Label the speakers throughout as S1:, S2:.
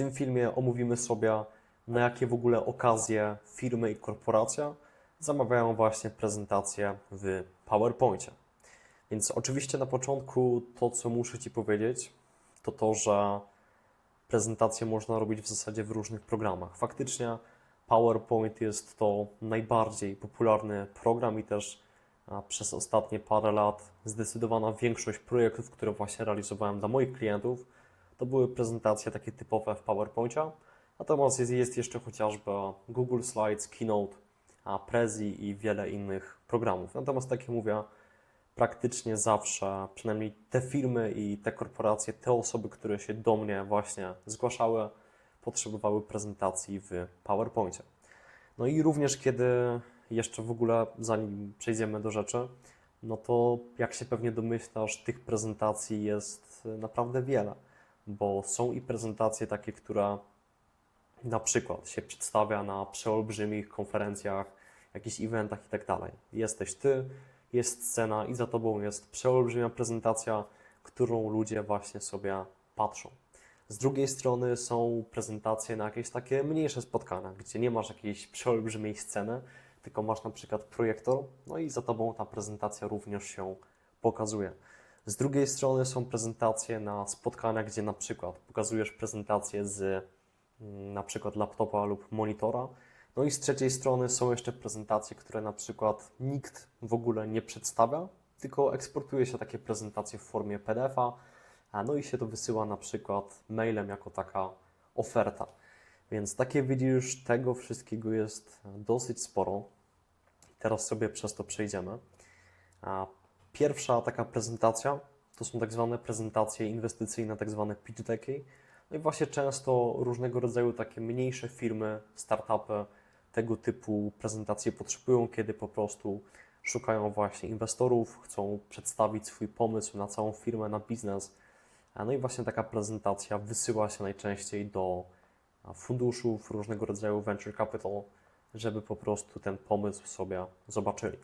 S1: tym filmie omówimy sobie, na jakie w ogóle okazje firmy i korporacja zamawiają właśnie prezentacje w PowerPoincie. Więc oczywiście na początku to, co muszę Ci powiedzieć, to to, że prezentacje można robić w zasadzie w różnych programach. Faktycznie PowerPoint jest to najbardziej popularny program i też przez ostatnie parę lat zdecydowana większość projektów, które właśnie realizowałem dla moich klientów, to były prezentacje takie typowe w PowerPoincie. Natomiast jest, jest jeszcze chociażby Google Slides, Keynote, Prezi i wiele innych programów. Natomiast tak jak mówię, praktycznie zawsze, przynajmniej te firmy i te korporacje, te osoby, które się do mnie właśnie zgłaszały, potrzebowały prezentacji w PowerPoincie. No i również kiedy jeszcze w ogóle, zanim przejdziemy do rzeczy, no to jak się pewnie domyślasz, tych prezentacji jest naprawdę wiele, bo są i prezentacje takie, które na przykład się przedstawia na przeolbrzymich konferencjach, jakichś eventach i tak dalej. Jesteś ty, jest scena i za tobą jest przeolbrzymia prezentacja, którą ludzie właśnie sobie patrzą. Z drugiej strony są prezentacje na jakieś takie mniejsze spotkania, gdzie nie masz jakiejś przeolbrzymiej sceny, tylko masz na przykład projektor, no i za tobą ta prezentacja również się pokazuje. Z drugiej strony są prezentacje na spotkania, gdzie na przykład pokazujesz prezentację z mm, na przykład laptopa lub monitora. No i z trzeciej strony są jeszcze prezentacje, które na przykład nikt w ogóle nie przedstawia, tylko eksportuje się takie prezentacje w formie PDF-a, no i się to wysyła na przykład mailem jako taka oferta. Więc takie widzisz, tego wszystkiego jest dosyć sporo. Teraz sobie przez to przejdziemy. Pierwsza taka prezentacja to są tak zwane prezentacje inwestycyjne, tak zwane pitch decki. No i właśnie często różnego rodzaju takie mniejsze firmy, startupy tego typu prezentacje potrzebują, kiedy po prostu szukają właśnie inwestorów, chcą przedstawić swój pomysł na całą firmę, na biznes. No i właśnie taka prezentacja wysyła się najczęściej do funduszów, różnego rodzaju venture capital, żeby po prostu ten pomysł sobie zobaczyli.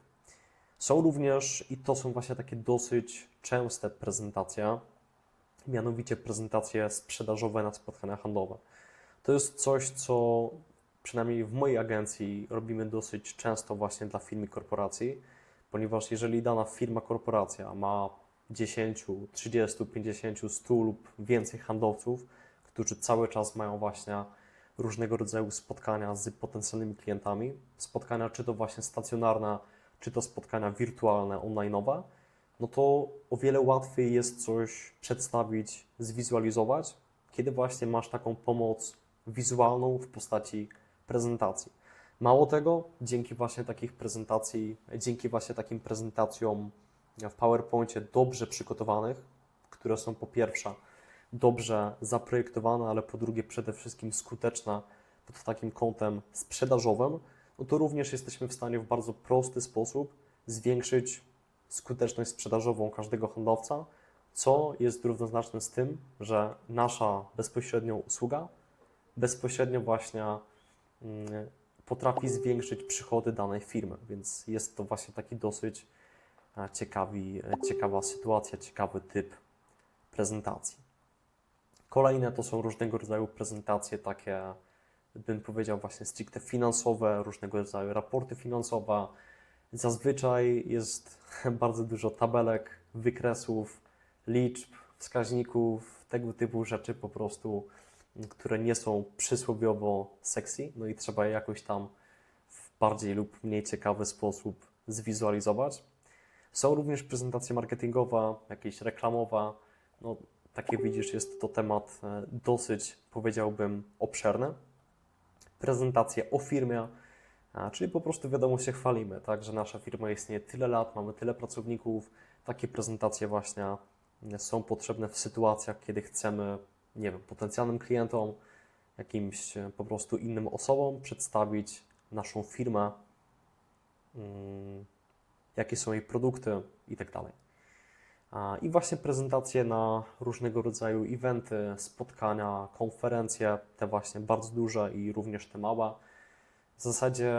S1: Są również, i to są właśnie takie dosyć częste prezentacje, mianowicie prezentacje sprzedażowe na spotkania handlowe. To jest coś, co przynajmniej w mojej agencji robimy dosyć często właśnie dla firm i korporacji, ponieważ jeżeli dana firma, korporacja ma 10, 30, 50, 100 lub więcej handlowców, którzy cały czas mają właśnie różnego rodzaju spotkania z potencjalnymi klientami, spotkania czy to właśnie stacjonarne, czy to spotkania wirtualne, online'owe, no to o wiele łatwiej jest coś przedstawić, zwizualizować, kiedy właśnie masz taką pomoc wizualną w postaci prezentacji. Mało tego, dzięki właśnie takich prezentacji, dzięki właśnie takim prezentacjom w PowerPoincie dobrze przygotowanych, które są po pierwsze dobrze zaprojektowane, ale po drugie przede wszystkim skuteczne pod takim kątem sprzedażowym, no to również jesteśmy w stanie w bardzo prosty sposób zwiększyć skuteczność sprzedażową każdego handlowca, co jest równoznaczne z tym, że nasza bezpośrednia usługa bezpośrednio właśnie mm, potrafi zwiększyć przychody danej firmy, więc jest to właśnie taki dosyć e, ciekawi, e, ciekawa sytuacja, ciekawy typ prezentacji. Kolejne to są różnego rodzaju prezentacje takie bym powiedział, właśnie stricte finansowe, różnego rodzaju raporty finansowe. Zazwyczaj jest bardzo dużo tabelek, wykresów, liczb, wskaźników, tego typu rzeczy po prostu, które nie są przysłowiowo sexy, no i trzeba je jakoś tam w bardziej lub mniej ciekawy sposób zwizualizować. Są również prezentacje marketingowe, jakieś reklamowe. No, takie widzisz, jest to temat e, dosyć, powiedziałbym, obszerny prezentację o firmie, czyli po prostu wiadomo się chwalimy, tak, że nasza firma istnieje tyle lat, mamy tyle pracowników. Takie prezentacje właśnie są potrzebne w sytuacjach, kiedy chcemy, nie wiem, potencjalnym klientom, jakimś e, po prostu innym osobom przedstawić naszą firmę, mm, jakie są jej produkty i tak I właśnie prezentacje na różnego rodzaju eventy, spotkania, konferencje, te właśnie bardzo duże i również te małe. W zasadzie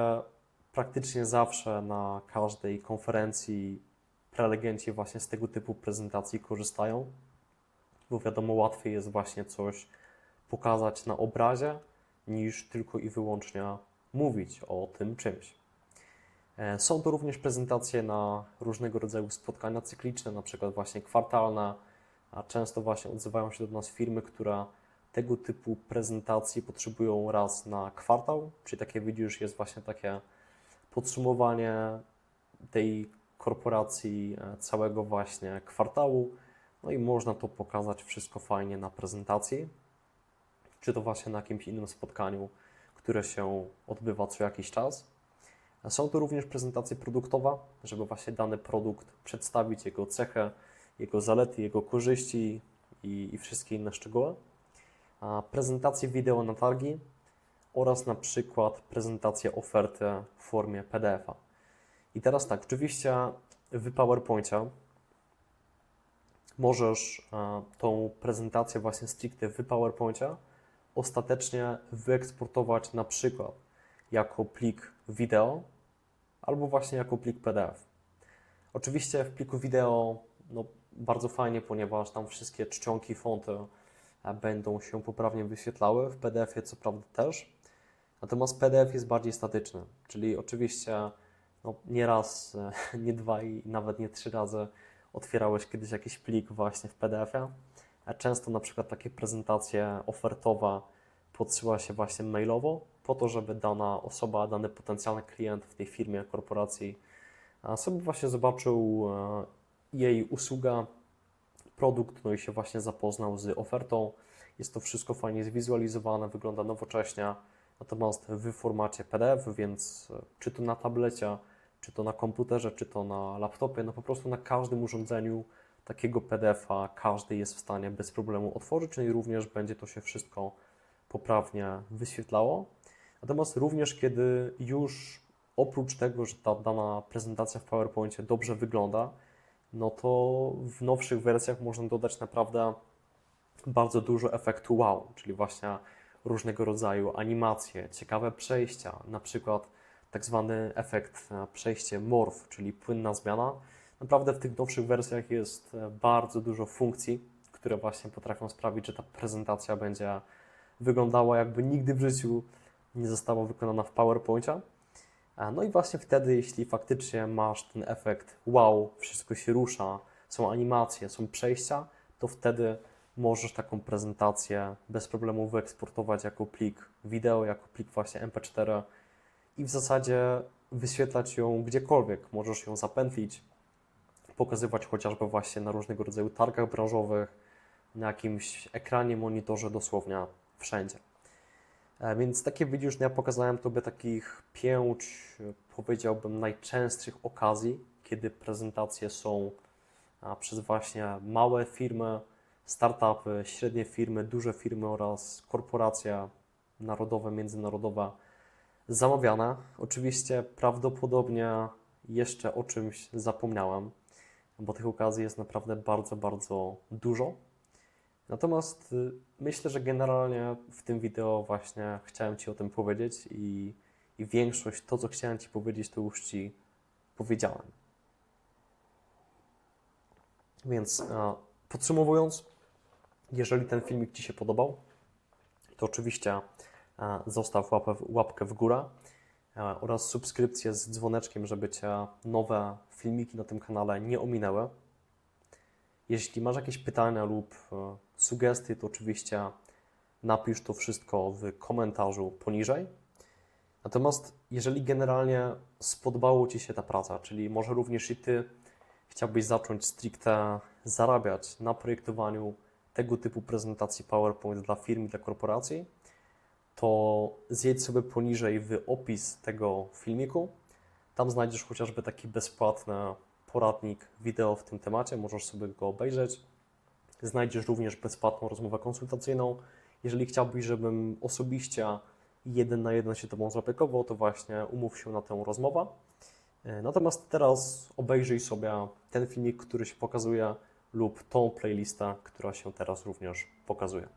S1: praktycznie zawsze na każdej konferencji prelegenci właśnie z tego typu prezentacji korzystają, bo wiadomo, łatwiej jest właśnie coś pokazać na obrazie, niż tylko i wyłącznie mówić o tym czymś. E, Są to również prezentacje na różnego rodzaju spotkania cykliczne, na przykład właśnie kwartalne, a często właśnie odzywają się do nas firmy, które tego typu prezentacji potrzebują raz na kwartał, czyli takie widzisz, jest właśnie takie podsumowanie tej korporacji e, całego właśnie kwartału, no i można to pokazać wszystko fajnie na prezentacji, czy to właśnie na jakimś innym spotkaniu, które się odbywa co jakiś czas. Są to również prezentacje produktowe, żeby właśnie dany produkt przedstawić, jego cechę, jego zalety, jego korzyści i, i wszystkie inne szczegóły. A prezentacje wideo na targi oraz na przykład prezentację oferty w formie PDF-a. I teraz tak, oczywiście w PowerPoincie możesz e, tą prezentację właśnie stricte w PowerPoincie ostatecznie wyeksportować na przykład jako plik wideo albo właśnie jako plik PDF. Oczywiście w pliku wideo no, bardzo fajnie, ponieważ tam wszystkie czcionki, fonty e, będą się poprawnie wyświetlały. W PDF-ie co prawda też. Natomiast PDF jest bardziej statyczny, czyli oczywiście no, nie raz, e, nie dwa i nawet nie trzy razy otwierałeś kiedyś jakiś plik właśnie w PDF-ie. Często na przykład takie prezentacje ofertowe podsyła się właśnie mailowo, po to, żeby dana osoba, dany potencjalny klient w tej firmie, korporacji sobie właśnie zobaczył jej usługa, produkt, no i się właśnie zapoznał z ofertą. Jest to wszystko fajnie zwizualizowane, wygląda nowocześnie, natomiast w formacie PDF, więc e, czy to na tablecie, czy to na komputerze, czy to na laptopie, no po prostu na każdym urządzeniu takiego PDF-a każdy jest w stanie bez problemu otworzyć, no i również będzie to się wszystko poprawnie wyświetlało. Natomiast również kiedy już oprócz tego, że ta dana prezentacja w PowerPoincie dobrze wygląda, no to w nowszych wersjach można dodać naprawdę bardzo dużo efektu wow, czyli właśnie różnego rodzaju animacje, ciekawe przejścia, na przykład tak zwany efekt e, przejście morph, czyli płynna zmiana. Naprawdę w tych nowszych wersjach jest e, bardzo dużo funkcji, które właśnie potrafią sprawić, że ta prezentacja będzie wyglądała jakby nigdy w życiu nie została wykonana w PowerPoincie. No i właśnie wtedy, jeśli faktycznie masz ten efekt wow, wszystko się rusza, są animacje, są przejścia, to wtedy możesz taką prezentację bez problemu wyeksportować jako plik wideo, jako plik właśnie MP4 i w zasadzie wyświetlać ją gdziekolwiek. Możesz ją zapętlić, pokazywać chociażby właśnie na różnego rodzaju targach branżowych, na jakimś ekranie, monitorze, dosłownie wszędzie. E, Więc takie ja pokazałem Tobie takich pięć, e, powiedziałbym, najczęstszych okazji, kiedy prezentacje są a, przez właśnie małe firmy, startupy, średnie firmy, duże firmy oraz korporacje narodowe, międzynarodowe zamawiane. Oczywiście prawdopodobnie jeszcze o czymś zapomniałem, bo tych okazji jest naprawdę bardzo, bardzo dużo. Natomiast y, myślę, że generalnie w tym wideo właśnie chciałem Ci o tym powiedzieć i, i większość to, co chciałem Ci powiedzieć, to już Ci powiedziałem. Więc e, podsumowując, jeżeli ten filmik Ci się podobał, to oczywiście e, zostaw łapę, łapkę w górę e, oraz subskrypcję z dzwoneczkiem, żeby Cię nowe filmiki na tym kanale nie ominęły. Jeśli masz jakieś pytania lub e, sugestie, to oczywiście napisz to wszystko w komentarzu poniżej. Natomiast jeżeli generalnie spodobało Ci się ta praca, czyli może również i Ty chciałbyś zacząć stricte zarabiać na projektowaniu tego typu prezentacji PowerPoint dla firm i dla korporacji, to zjedź sobie poniżej w opis tego filmiku. Tam znajdziesz chociażby taki bezpłatny poradnik wideo w tym temacie, możesz sobie go obejrzeć. Znajdziesz również bezpłatną rozmowę konsultacyjną. Jeżeli chciałbyś, żebym osobiście jeden na jeden się Tobą zaopiekował, to właśnie umów się na tę rozmowę. E, Natomiast teraz obejrzyj sobie ten filmik, który się pokazuje, lub tą playlistę, która się teraz również pokazuje.